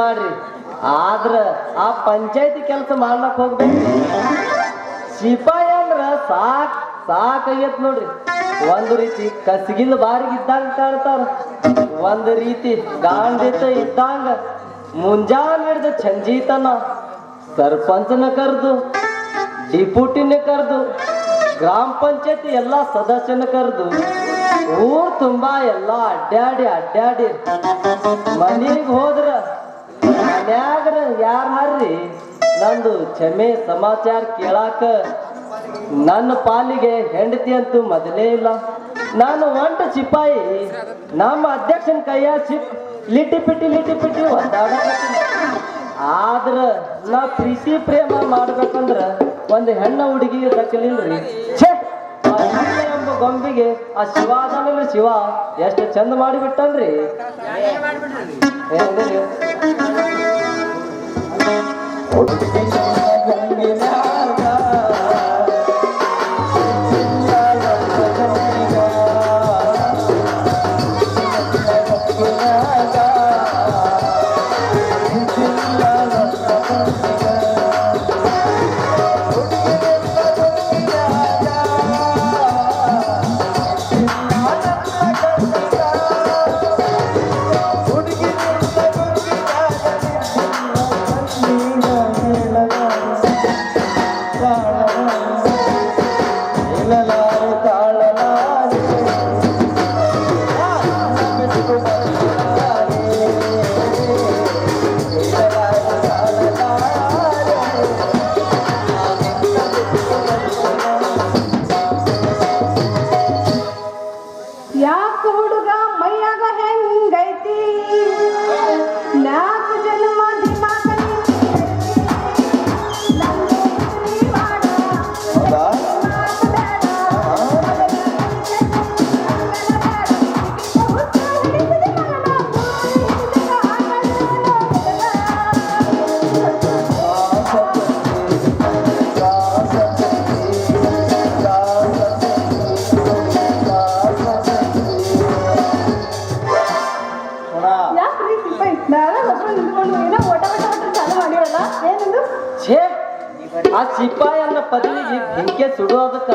ಮಾಡ್ರಿ. ಆದ್ರ ಆ ಪಂಚಾಯತಿ ಕೆಲಸ ಮಾಡ್ಲಕ್ ಹೋಗ್ಬೇಕು. ಸಿಪಾಯಿ ಅಂದ್ರ ಸಾಕ್ ಸಾಕಾಗೈತ್ ನೋಡ್ರಿ. ಒಂದು ರೀತಿ ಕಸಗಿಲ್ ಬಾರಿಗೆ ಇದ್ದಂಗ ಕಾಣ್ತಾರ. ಒಂದು ರೀತಿ ಗಾಂಡಿತ ಇದ್ದಂಗ ಮುಂಜಾನೆ ಹಿಡ್ದು ಚಂಜೀತನ ಸರ್ಪಂಚನ ಕರೆದು ಡಿಪುಟಿನ ಕರೆದು, ಗ್ರಾಮ ಪಂಚಾಯತಿ ಎಲ್ಲ ಸದಸ್ಯನ ಕರೆದು, ಊರ್ ತುಂಬಾ ಎಲ್ಲ ಅಡ್ಡಾಡಿ ಅಡ್ಡಾಡಿ ಮನೆಗೆ ಹೋದ್ರ ಮನ್ಯಾಗ್ರ ಯಾರ ಹಾರ್ರಿ? ನಂದು ಕ್ಷಮೆ ಸಮಾಚಾರ ಕೇಳಾಕ ನನ್ನ ಪಾಲಿಗೆ ಹೆಂಡತಿ ಅಂತೂ ಮೊದಲೇ ಇಲ್ಲ. ನಾನು ಒಂಟ ಸಿಪಾಯಿ. ನಮ್ಮ ಅಧ್ಯಕ್ಷನ ಕೈಯ ಚಿಪ್ ಲಿಟಿ ಪಿಟಿ ಲಿಟಿ ಪಿಟಿ ಒಂದಾಡ ಆದ್ರ ನಾ ಪ್ರೀತಿ ಪ್ರೇಮ ಮಾಡ್ಬೇಕಂದ್ರ ಒಂದು ಹೆಣ್ಣ ಹುಡುಗಿ ದಕ್ಕಲಿಲ್ರಿ ಛೇ! ಎಂಬ ಗೊಂಬಿಗೆ ಆ ಶಿವ ಅದಾನಲ್ಲ ಶಿವ ಎಷ್ಟು ಚಂದ ಮಾಡಿಬಿಟ್ಟನ್ರಿ? I'm gonna oh, oh, oh, oh, oh, ಸಿಪಾಯಿ ಅನ್ನ ಪದವಿಗೆ ಬೆಂಕಿ ಸುಡೋದಕ್ಕ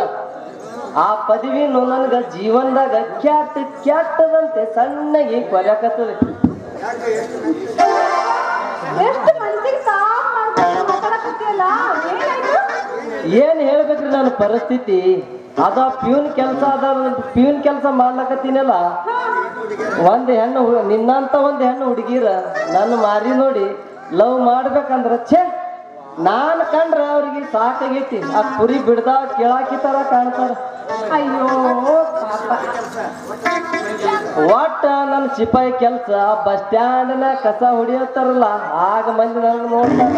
ಆ ಪದವಿನು ನನಗ ಜೀವನದಾಗ ಕ್ಯಾಟ್ ಕ್ಯಾಟದಂತೆ ಸಣ್ಣಗೆ ಕೊರಕತ್ತದ ಏನ್ ಹೇಳ್ಬೇಕ್ರಿ ನನ್ನ ಪರಿಸ್ಥಿತಿ? ಅದ ಪ್ಯೂನ್ ಕೆಲಸ ಅದ ಪ್ಯೂನ್ ಕೆಲಸ ಮಾಡ್ಲಕತ್ತೀನಲ್ಲ? ಒಂದ್ ಹೆಣ್ಣು ನಿನ್ನಂತ ಒಂದ್ ಹೆಣ್ಣು ಹುಡುಗಿರ ನನ್ನ ಮಾರಿ ನೋಡಿ ಲವ್ ಮಾಡ್ಬೇಕಂದ್ರ ಛೇ! ನಾನ್ ಕಂಡ್ರ ಅವ್ರಿಗೆ ಸಾಕಾಗೈತಿ ಆ ಕುರಿ ಬಿಡ್ದ ಕೇಳಾಕಿ ತರ ಕಾಣ್ತಾರ. ಅಯ್ಯೋ ಒಟ್ಟ ನನ್ನ ಸಿಪಾಯಿ ಕೆಲ್ಸ ಬಸ್ ಸ್ಟ್ಯಾಂಡ್ನ ಕಸ ಹೊಡಿಯತ್ತಾರಲ್ಲ ಆಗ ಮಂದಿ ನನ್ನ ನೋಡ್ತಾರ.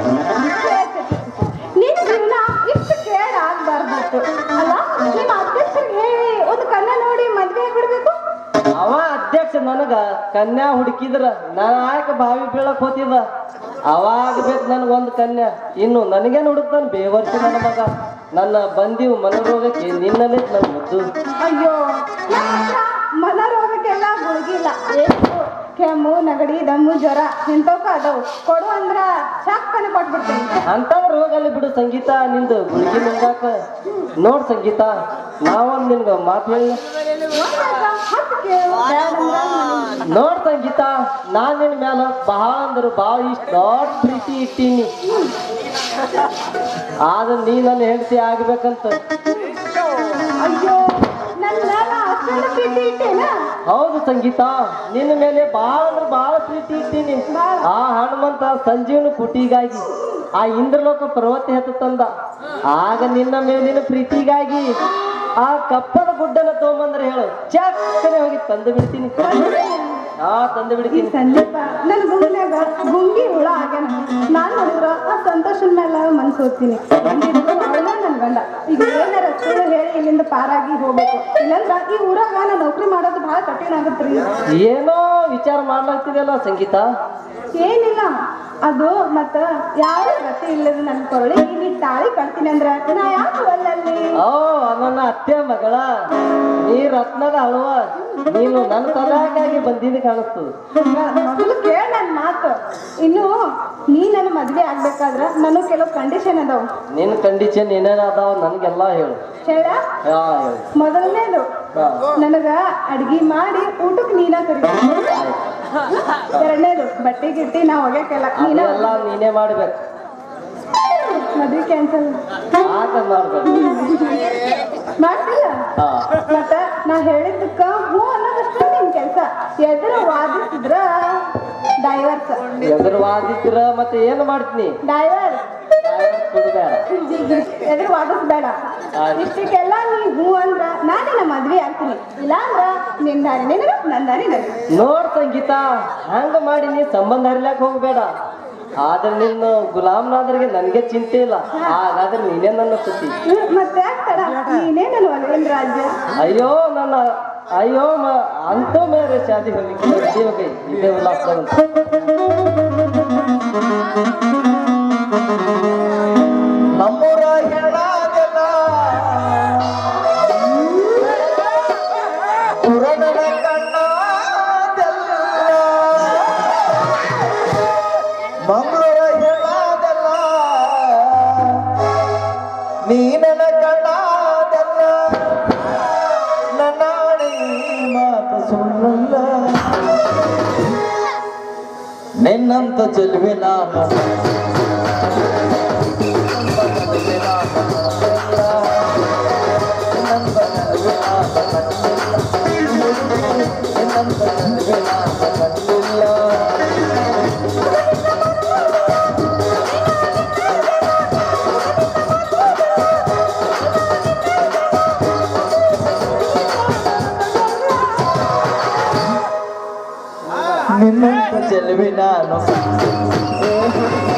ನಿನ್ನ ಜೀವನ ಇಷ್ಟು ಕೇಳ ಆಗ್ಬಾರ್ದಿತ್ತು ಅಲ್ಲ ನಿಮ್ಮ ಅಧ್ಯಕ್ಷರಿಗೆ ಹೇಳಿ ಒಂದು ಕನ್ನ ನೋಡಿ ಮದ್ವೆ ಅವ ಅಧ್ಯಕ್ಷ ನನಗ ಕನ್ಯಾ ಹುಡುಕಿದ್ರ ನಾ ಯಾಕೆ ಬಾವಿ ಬೀಳಕ್ ಹೋತಿದ ಅವಾಗ ಬೇಕು ನನ್ಗೆ ಒಂದು ಕನ್ಯಾ. ಇನ್ನು ನನಗೇನು ಹುಡುಕ್ತಾನೆ? ಬೇವರ್ಸಿ ನನ್ನ ಮಗ. ನನ್ನ ಬಂದಿವು ಮನರೋಗಕ್ಕೆ ನಿನ್ನಲ್ಲೇ ನನ್ನ ಮುದ್ದು. ಅಯ್ಯೋ ಮನೋರೋಗಕ್ಕೆಲ್ಲ ಮುಳುಗಿಲ್ಲ. ಕೆಮ್ಮು ನಗಡಿ ದಮ್ಮು ಜ್ವರ ಇಂಥವಕ್ಕ ಅದಾವು. ಕೊಡು ಅಂದ್ರ ಚಾಕ್ಪನೆ ಕೊಟ್ಬಿಡ್ತೀನಿ. ಅಂತ ರೋಗಲ್ಲಿ ಬಿಡು ಸಂಗೀತ ನಿಂದು ಗುಳಿಗೆ ನುಂಗಾಕ ನೋಡ್ ಸಂಗೀತ ನಾವೊಂದು ನಿನ್ಗ ಮಾತು ಹೇಳಿ. ನೋಡ್ ಸಂಗೀತ ನಾನ್ ನಿನ್ ಮ್ಯಾಲ ಬಹಳ ಅಂದ್ರೆ ಬಹಳ ಇಷ್ಟ ದೊಡ್ಡ ಪ್ರೀತಿ ಇಟ್ಟೀನಿ. ಆದ್ರ ನೀ ನನ್ನ ಹೆಂಡತಿ ಆಗ್ಬೇಕಂತ. ಹೌದು ಸಂಗೀತ ನಿನ್ನ ಮೇಲೆ ಬಹಳ ಅಂದ್ರೆ ಬಹಳ ಪ್ರೀತಿ ಇಟ್ಟೀನಿ. ಆ ಹನುಮಂತ ಸಂಜೀವನ ಕುಟಿಗಾಗಿ ಆ ಇಂದ್ರಲೋಕ ಪರ್ವತ ಹೆತ್ತ ತಂದ. ಆಗ ನಿನ್ನ ಮೇಲಿನ ಪ್ರೀತಿಗಾಗಿ. ಆ ಕಪ್ಪದ ಗುಡ್ಡನ ತಗೊಂಬಂದ್ರೆ ಹೇಳು. ಚಕ್ಕನೆ ಹೋಗಿ ತಂದು ಬಿಡ್ತೀನಿ. ಆ ತಂದು ಬಿಡ್ತೀನಿ. ಸಂದೀಪ ನನ್ನ ಗುಂಡಿನಾಗ ಗುಂಗಿ ಹುಳ ಆಗ್ಯಾನ. ನಾನು ನೋಡಿದ್ರ ಆ ಸಂತೋಷ ಮೇಲೆ ಮನ್ಸು ಹೋಗ್ತೀನಿ. ಅವಳ ನನ್ ಗಂಡ. ಈಗ ಇಲ್ಲಿಂದ ಪಾರಾಗಿ ಹೋಗ್ಬೇಕು. ಇಲ್ಲಂದ್ರ ಈ ಊರಾಗ ನಾ ನೌಕರಿ ಮಾಡೋದು ಬಹಳ ಕಠಿಣ ಆಗತ್ರಿ ಏನೋ ವಿಚಾರ ಮಾಡ್ಲಾಗ್ತಿದೆಯಲ್ಲ ಸಂಗೀತ? ಏನಿಲ್ಲ. ಅದು ಮತ್ತ ಯಾರು ಗತಿ ಇಲ್ಲದ ನನ್ ಕೊರಳಿ ನೀ ತಾಳಿ ಕಟ್ತೀನಿ ಅಂದ್ರ ನಾ ಯಾಕೆ ಒಲ್ಲಲ್ಲಿ? ಓ ನನ್ನ ಅತ್ತೆ ಮಗಳ. ನೀ ರತ್ನದ ಅಳುವ. ನೀನು ನನ್ನ ತಲಾಕಾಗಿ ಬಂದಿದ್ದು ಕಾಣಿಸ್ತು ಮೊದಲು ಕೇಳ ನನ್ ಮಾತು. ಇನ್ನು ನೀ ನನ್ನ ಮದ್ವೆ ಆಗ್ಬೇಕಾದ್ರ ನನಗೆ ಕೆಲವು ಕಂಡೀಷನ್ ಅದಾವ. ನಿನ್ನ ಕಂಡೀಷನ್ ಏನೇನ ಅದಾವ ನನಗೆಲ್ಲ ಹೇಳು. ಹೇಳ ಹಾ ಹೇಳು. ಮೊದಲನೇದು ಹಾ. ನನಗ ಅಡ್ಗಿ ಮಾಡಿ ಊಟಕ್ಕೆ ನೀನ ಕರಿ ಎರಡನೇದು ಬಟ್ಟೆ ಗಿಟ್ಟಿ ನಾ ಒಗ್ಯಾಕಲ್ಲ ನೀನೇ ಅದೆಲ್ಲ ನೀನೇ ಮಾಡ್ಬೇಕು. ಮದ್ವೆ ಕ್ಯಾನ್ಸಲ್ ಆಗ ಮಾಡ್ಬೇಕು? ಮಾಡ್ತಿಲ್ಲ ಹಾ. ಮತ್ತ ನಾ ಹೇಳಿದ್ದಕ್ಕ ಹೂ ಅನ್ನೋದಷ್ಟು ನಿನ್ ಕೆಲ್ಸ. ಎದುರು ವಾದಿಸಿದ್ರ. ಎದುರು ಮತ್ತೆ ಏನು ಮಾಡ್ತೀನಿ? ಡೈವರ್ ಎದುರು ವಾದಿಸ್ಬೇಡ ಬೇಡ ಇಷ್ಟಕ್ಕೆಲ್ಲ ನೀ ಹೂ ಅಂದ್ರ ನಾನೇ ನಮ್ಮ ಮದ್ವೆ ಆಗ್ತೀನಿ. ಇಲ್ಲ ಅಂದ್ರ ನಿನ್ ದಾರಿ ನಿನಗ. ನನ್ನ ದಾರಿ ನೋಡ್ ಸಂಗೀತಾ ಹಂಗ ಮಾಡಿ ನೀ ಸಂಬಂಧ ಹರಿಲಾಕ್ ಹೋಗ್ಬೇಡ. ಆದ್ರೆ ನಿನ್ನ ಗುಲಾಮ್ನಾದ್ರಿಗೆ ನನಗೆ ಚಿಂತೆ ಇಲ್ಲ. ಹಾಗಾದ್ರೆ ನೀನೇ ನನ್ನ ಸುತ್ತಿ ಮತ್ತೆ ನೀನೇ ನನ್ನ ರಾಜ್ಯ. ಅಯ್ಯೋ ನನ್ನ अयमा अन्त मेरो साथीहरू ನಿನ್ನಂತ ಚೆಲುವೆ ನಾನು ನಿನ್ನಂತ ಚೆಲುವೆ ನಾನು ಜೊತೆಯಲು